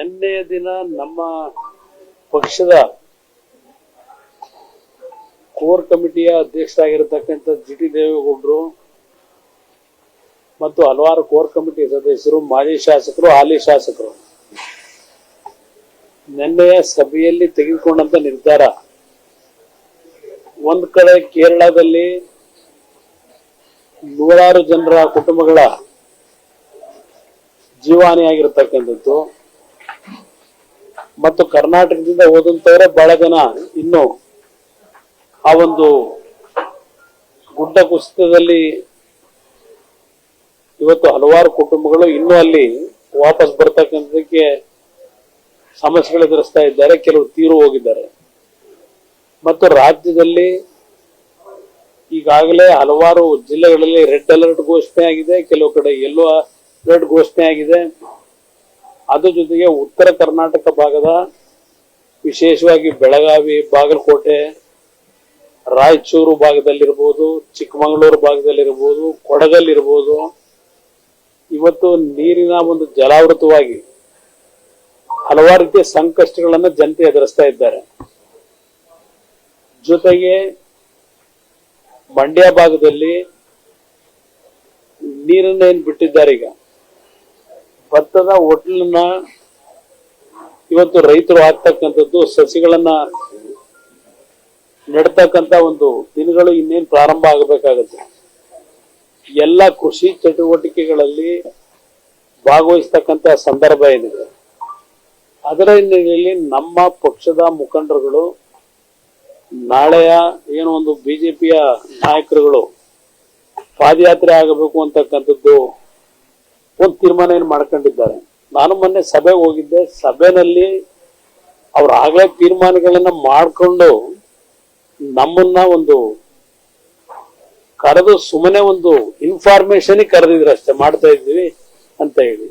ನಿನ್ನೆಯ ದಿನ ನಮ್ಮ ಪಕ್ಷದ ಕೋರ್ ಕಮಿಟಿಯ ಅಧ್ಯಕ್ಷರಾಗಿರತಕ್ಕಂಥ ಜಿ ಟಿ ದೇವೇಗೌಡರು ಮತ್ತು ಹಲವಾರು ಕೋರ್ ಕಮಿಟಿ ಸದಸ್ಯರು, ಮಾಜಿ ಶಾಸಕರು, ಹಾಲಿ ಶಾಸಕರು. ನಿನ್ನೆಯ ಸಭೆಯಲ್ಲಿ ತೆಗೆದುಕೊಂಡಂತ ನಿರ್ಧಾರ. ಒಂದ್ ಕಡೆ ಕೇರಳದಲ್ಲಿ ನೂರಾರು ಜನರ ಕುಟುಂಬಗಳ ಜೀವಹಾನಿಯಾಗಿರ್ತಕ್ಕಂಥದ್ದು ಮತ್ತು ಕರ್ನಾಟಕದಿಂದ ಹೋದಂತವರೇ ಬಹಳ ಜನ ಇನ್ನು ಆ ಒಂದು ಗುಡ್ಡ ಕುಸಿತದಲ್ಲಿ ಇವತ್ತು ಹಲವಾರು ಕುಟುಂಬಗಳು ಇನ್ನೂ ಅಲ್ಲಿ ವಾಪಸ್ ಬರ್ತಕ್ಕಂಥದಕ್ಕೆ ಸಮಸ್ಯೆಗಳು ಎದುರಿಸ್ತಾ ಇದ್ದಾರೆ ಕೆಲವು ತೀರು ಹೋಗಿದ್ದಾರೆ. ಮತ್ತು ರಾಜ್ಯದಲ್ಲಿ ಈಗಾಗಲೇ ಹಲವಾರು ಜಿಲ್ಲೆಗಳಲ್ಲಿ ರೆಡ್ ಅಲರ್ಟ್ ಘೋಷಣೆ ಆಗಿದೆ, ಕೆಲವು ಕಡೆ ಯೆಲ್ಲೋ ಅಲರ್ಟ್ ಘೋಷಣೆ ಆಗಿದೆ. ಅದ್ರ ಜೊತೆಗೆ ಉತ್ತರ ಕರ್ನಾಟಕ ಭಾಗದ ವಿಶೇಷವಾಗಿ ಬೆಳಗಾವಿ, ಬಾಗಲಕೋಟೆ, ರಾಯಚೂರು ಭಾಗದಲ್ಲಿರ್ಬೋದು, ಚಿಕ್ಕಮಗಳೂರು ಭಾಗದಲ್ಲಿರ್ಬೋದು, ಕೊಡಗಲ್ಲಿರ್ಬೋದು, ಇವತ್ತು ನೀರಿನ ಒಂದು ಜಲಾವೃತವಾಗಿ ಹಲವಾರು ರೀತಿಯ ಸಂಕಷ್ಟಗಳನ್ನು ಜನತೆ ಎದುರಿಸ್ತಾ ಇದ್ದಾರೆ. ಜೊತೆಗೆ ಮಂಡ್ಯ ಭಾಗದಲ್ಲಿ ನೀರನ್ನ ಏನ್ ಬಿಟ್ಟಿದ್ದಾರೆ ಈಗ? ಭತ್ತದ ಹೋಟ್ಲನ್ನ ಇವತ್ತು ರೈತರು ಹಾಕ್ತಕ್ಕಂಥದ್ದು ಸಸಿಗಳನ್ನ ನೆಡ್ತಕ್ಕಂತ ಒಂದು ದಿನಗಳು ಇನ್ನೇನು ಪ್ರಾರಂಭ ಆಗಬೇಕಾಗುತ್ತೆ. ಎಲ್ಲ ಕೃಷಿ ಚಟುವಟಿಕೆಗಳಲ್ಲಿ ಭಾಗವಹಿಸ್ತಕ್ಕಂಥ ಸಂದರ್ಭ ಏನಿದೆ. ಅದರ ಹಿನ್ನೆಲೆಯಲ್ಲಿ ನಮ್ಮ ಪಕ್ಷದ ಮುಖಂಡರುಗಳು, ನಾಳೆಯ ಏನೋ ಒಂದು ಬಿಜೆಪಿಯ ನಾಯಕರುಗಳು ಪಾದಯಾತ್ರೆ ಆಗಬೇಕು ಅಂತಕ್ಕಂಥದ್ದು ಒಂದು ತೀರ್ಮಾನ ಏನು ಮಾಡ್ಕೊಂಡಿದ್ದಾರೆ? ನಾನು ಮೊನ್ನೆ ಸಭೆಗೆ ಹೋಗಿದ್ದೆ. ಸಭೆನಲ್ಲಿ ಅವ್ರು ಆಗ್ಲೇ ತೀರ್ಮಾನಗಳನ್ನ ಮಾಡ್ಕೊಂಡು ನಮ್ಮನ್ನ ಒಂದು ಕರೆದು ಸುಮ್ಮನೆ ಒಂದು ಇನ್ಫಾರ್ಮೇಶನ್ ಕರೆದಿದ್ರು ಅಷ್ಟೇ. ಮಾಡ್ತಾ ಇದ್ದೀವಿ ಅಂತ ಹೇಳಿ.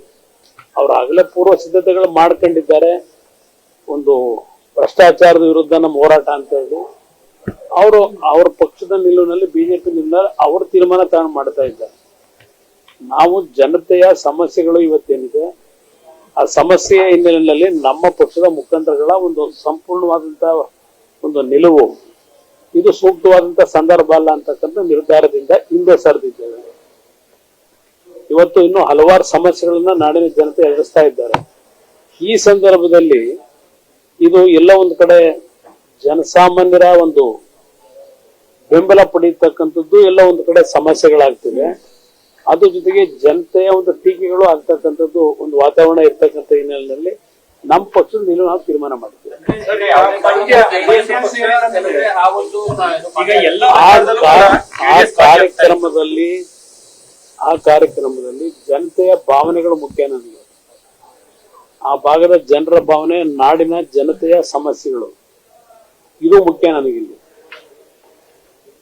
ಅವ್ರು ಆಗ್ಲೇ ಪೂರ್ವ ಸಿದ್ಧತೆಗಳು ಮಾಡ್ಕೊಂಡಿದ್ದಾರೆ. ಒಂದು ಭ್ರಷ್ಟಾಚಾರದ ವಿರುದ್ಧ ನಮ್ಮ ಹೋರಾಟ ಅಂತ ಹೇಳಿ. ಅವರು ಅವ್ರ ಪಕ್ಷದ ನಿಲುವಿನಲ್ಲಿ ಬಿಜೆಪಿ ನಿಲ್ಲ ಅವ್ರ ತೀರ್ಮಾನ ತಗೊಂಡು ಮಾಡ್ತಾ ಇದ್ದಾರೆ. ನಾವು ಜನತೆಯ ಸಮಸ್ಯೆಗಳು ಇವತ್ತೇನಿದೆ, ಆ ಸಮಸ್ಯೆಯ ಹಿನ್ನೆಲೆಯಲ್ಲಿ ನಮ್ಮ ಪಕ್ಷದ ಮುಖಂಡರುಗಳ ಒಂದು ಸಂಪೂರ್ಣವಾದಂತ ಒಂದು ನಿಲುವು. ಇದು ಸೂಕ್ತವಾದಂತ ಸಂದರ್ಭ ಅಲ್ಲ ಅಂತಕ್ಕಂಥ ನಿರ್ಧಾರದಿಂದ ಹಿಂದೆ ಸರಿದಿದ್ದೇವೆ. ಇವತ್ತು ಇನ್ನು ಹಲವಾರು ಸಮಸ್ಯೆಗಳನ್ನ ನಾಡಿನ ಜನತೆ ಎದುರಿಸ್ತಾ ಇದ್ದಾರೆ. ಈ ಸಂದರ್ಭದಲ್ಲಿ ಇದು ಎಲ್ಲ ಒಂದು ಕಡೆ ಜನಸಾಮಾನ್ಯರ ಒಂದು ಬೆಂಬಲ ಪಡೀತಕ್ಕಂಥದ್ದು ಎಲ್ಲ ಒಂದು ಕಡೆ ಸಮಸ್ಯೆಗಳಾಗ್ತಿವೆ. ಅದ್ರ ಜೊತೆಗೆ ಜನತೆಯ ಒಂದು ಟೀಕೆಗಳು ಆಗ್ತಕ್ಕಂಥದ್ದು ಒಂದು ವಾತಾವರಣ ಇರ್ತಕ್ಕಂಥ ಹಿನ್ನೆಲೆಯಲ್ಲಿ ನಮ್ಮ ಪಕ್ಷದ ನಿಲುವು ನಾವು ತೀರ್ಮಾನ ಮಾಡ್ತೀವಿ. ಆ ಕಾರ್ಯಕ್ರಮದಲ್ಲಿ ಆ ಕಾರ್ಯಕ್ರಮದಲ್ಲಿ ಜನತೆಯ ಭಾವನೆಗಳು ಮುಖ್ಯ ನನಗೆ. ಆ ಭಾಗದ ಜನರ ಭಾವನೆ, ನಾಡಿನ ಜನತೆಯ ಸಮಸ್ಯೆಗಳು. ಇದು ಮುಖ್ಯ ನನಗಿಲ್ಲಿ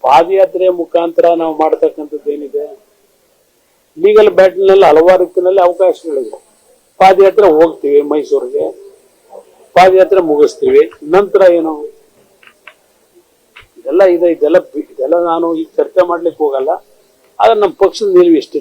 ಪಾದಯಾತ್ರೆಯ ಮುಖಾಂತರ ನಾವು ಮಾಡ್ತಕ್ಕಂಥದ್ದು ಏನಿದೆ? ಲೀಗಲ್ ಬ್ಯಾಟಲ್ನಲ್ಲಿ ಹಲವಾರು ರೀತಿಯಲ್ಲಿ ಅವಕಾಶಗಳಿವೆ ಪಾದಯಾತ್ರೆ ಹೋಗ್ತೀವಿ ಮೈಸೂರಿಗೆ. ಪಾದಯಾತ್ರೆ ಮುಗಿಸ್ತೀವಿ. ನಂತರ ಏನು? ಇದೆಲ್ಲ ಇದೆ, ಇದೆಲ್ಲ ಇದೆಲ್ಲ ನಾನು ಈಗ ಚರ್ಚೆ ಮಾಡ್ಲಿಕ್ಕೆ ಹೋಗಲ್ಲ. ಆದ್ರೆ ನಮ್ಮ ಪಕ್ಷದ ನಿಲುವು ಇಷ್ಟೇ